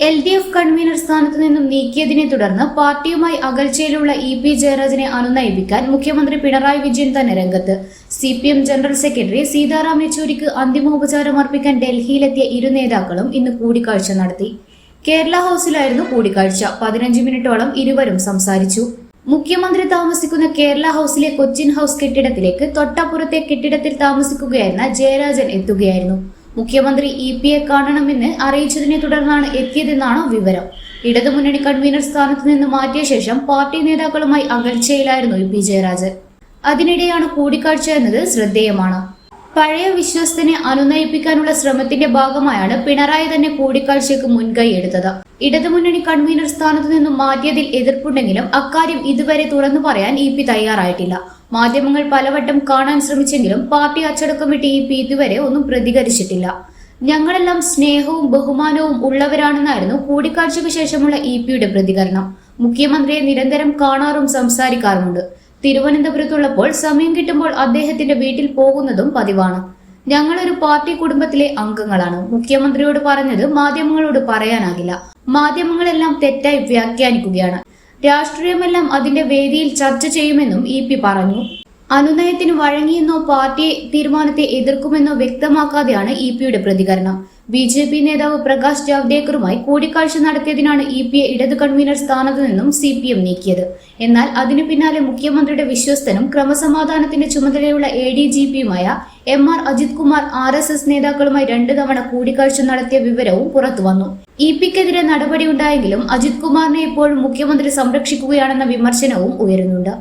L D F convener സ്ഥാനത്ത് നിന്നും നീക്കിയതിനെ തുടർന്ന് പാർട്ടിയുമായി അകൽച്ചയിലുള്ള ഇ പി ജയരാജനെ അനുനയിപ്പിക്കാൻ മുഖ്യമന്ത്രി പിണറായി വിജയൻ തന്നെ രംഗത്ത്. C P M general secretary Sitaram യെച്ചൂരിക്ക് അന്തിമോപചാരം അർപ്പിക്കാൻ ഡൽഹിയിലെത്തിയ ഇരു നേതാക്കളും ഇന്ന് കൂടിക്കാഴ്ച നടത്തി. കേരള ഹൌസിലായിരുന്നു കൂടിക്കാഴ്ച. പതിനഞ്ച് മിനിറ്റോളം ഇരുവരും സംസാരിച്ചു. മുഖ്യമന്ത്രി താമസിക്കുന്ന കേരള ഹൌസിലെ കൊച്ചിൻ ഹൌസ് കെട്ടിടത്തിലേക്ക് തൊട്ടപ്പുറത്തെ കെട്ടിടത്തിൽ താമസിക്കുകയായിരുന്ന ജയരാജൻ എത്തുകയായിരുന്നു. മുഖ്യമന്ത്രി ഇ പിയെ കാണണമെന്ന് അറിയിച്ചതിനെ തുടർന്നാണ് എത്തിയതെന്നാണ് വിവരം. ഇടതുമുന്നണി കൺവീനർ സ്ഥാനത്ത് നിന്ന് മാറ്റിയ ശേഷം പാർട്ടി നേതാക്കളുമായി അകൽച്ചയിലായിരുന്നു പി ജയരാജൻ. അതിനിടെയാണ് കൂടിക്കാഴ്ച എന്നത് ശ്രദ്ധേയമാണ്. പഴയ വിശ്വസ്തനെ അനുനയിപ്പിക്കാനുള്ള ശ്രമത്തിന്റെ ഭാഗമായാണ് പിണറായി തന്നെ കൂടിക്കാഴ്ചയ്ക്ക് മുൻകൈ എടുത്തത്. ഇടതുമുന്നണി കൺവീനർ സ്ഥാനത്ത് നിന്നും മാറ്റിയതിൽ എതിർപ്പുണ്ടെങ്കിലും അക്കാര്യം ഇതുവരെ തുറന്നു പറയാൻ ഇ പി തയ്യാറായിട്ടില്ല. മാധ്യമങ്ങൾ പലവട്ടം കാണാൻ ശ്രമിച്ചെങ്കിലും പാർട്ടി അച്ചടക്കം വിട്ട് ഇ പി ഇതുവരെ ഒന്നും പ്രതികരിച്ചിട്ടില്ല. ഞങ്ങളെല്ലാം സ്നേഹവും ബഹുമാനവും ഉള്ളവരാണെന്നായിരുന്നു കൂടിക്കാഴ്ചയ്ക്ക് ശേഷമുള്ള ഇ പിയുടെ പ്രതികരണം. മുഖ്യമന്ത്രിയെ നിരന്തരം കാണാറും സംസാരിക്കാറുമുണ്ട്. തിരുവനന്തപുരത്തുള്ളപ്പോൾ സമയം കിട്ടുമ്പോൾ അദ്ദേഹത്തിന്റെ വീട്ടിൽ പോകുന്നതും പതിവാണ്. ഞങ്ങളൊരു പാർട്ടി കുടുംബത്തിലെ അംഗങ്ങളാണ്. മുഖ്യമന്ത്രിയോട് പറഞ്ഞത് മാധ്യമങ്ങളോട് പറയാനാകില്ല. മാധ്യമങ്ങളെല്ലാം തെറ്റായി വ്യാഖ്യാനിക്കുകയാണ്. രാഷ്ട്രീയമെല്ലാം അതിന്റെ വേദിയിൽ ചർച്ച ചെയ്യുമെന്നും ഇ പി പറഞ്ഞു അനുനയത്തിന് വഴങ്ങിയെന്നോ പാർട്ടി തീരുമാനത്തെ എതിർക്കുമെന്നോ വ്യക്തമാക്കാതെയാണ് ഇ പിയുടെ പ്രതികരണം. ബി ജെ പി നേതാവ് പ്രകാശ് ജാവ്ദേക്കറുമായി കൂടിക്കാഴ്ച നടത്തിയതിനാണ് ഇ പിയെ ഇടത് കൺവീനർ സ്ഥാനത്ത് നിന്നും സി പി എം നീക്കിയത്. എന്നാൽ അതിനു പിന്നാലെ മുഖ്യമന്ത്രിയുടെ വിശ്വസ്തനും ക്രമസമാധാനത്തിന്റെ ചുമതലയുള്ള A D G പിയുമായ M R Ajith Kumar R S S നേതാക്കളുമായി രണ്ടു തവണ കൂടിക്കാഴ്ച നടത്തിയ വിവരവും പുറത്തുവന്നു ഇ പിക്കെതിരെ നടപടിയുണ്ടായെങ്കിലും അജിത് കുമാറിനെ ഇപ്പോഴും മുഖ്യമന്ത്രി സംരക്ഷിക്കുകയാണെന്ന വിമർശനവും ഉയരുന്നുണ്ട്.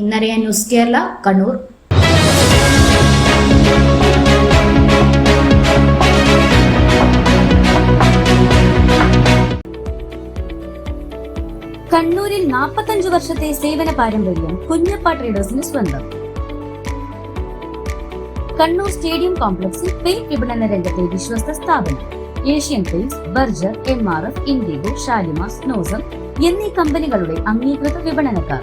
ഇന്നറിയാൻ ന്യൂസ് കേരള കണ്ണൂർ. കണ്ണൂരിൽ നാൽപ്പത്തഞ്ചു വർഷത്തെ സേവന പാരമ്പര്യം കുഞ്ഞപ്പ ട്രേഡേഴ്സിന് സ്വന്തം. കണ്ണൂർ സ്റ്റേഡിയം കോംപ്ലക്സിൽ പെയിന്റ് വിപണന രംഗത്തെ വിശ്വസ്ത സ്ഥാപനം. Asian Paints Berger M R F Indigo Shalimar Snowcem എന്നീ കമ്പനികളുടെ അംഗീകൃത വിപണനക്കാർ.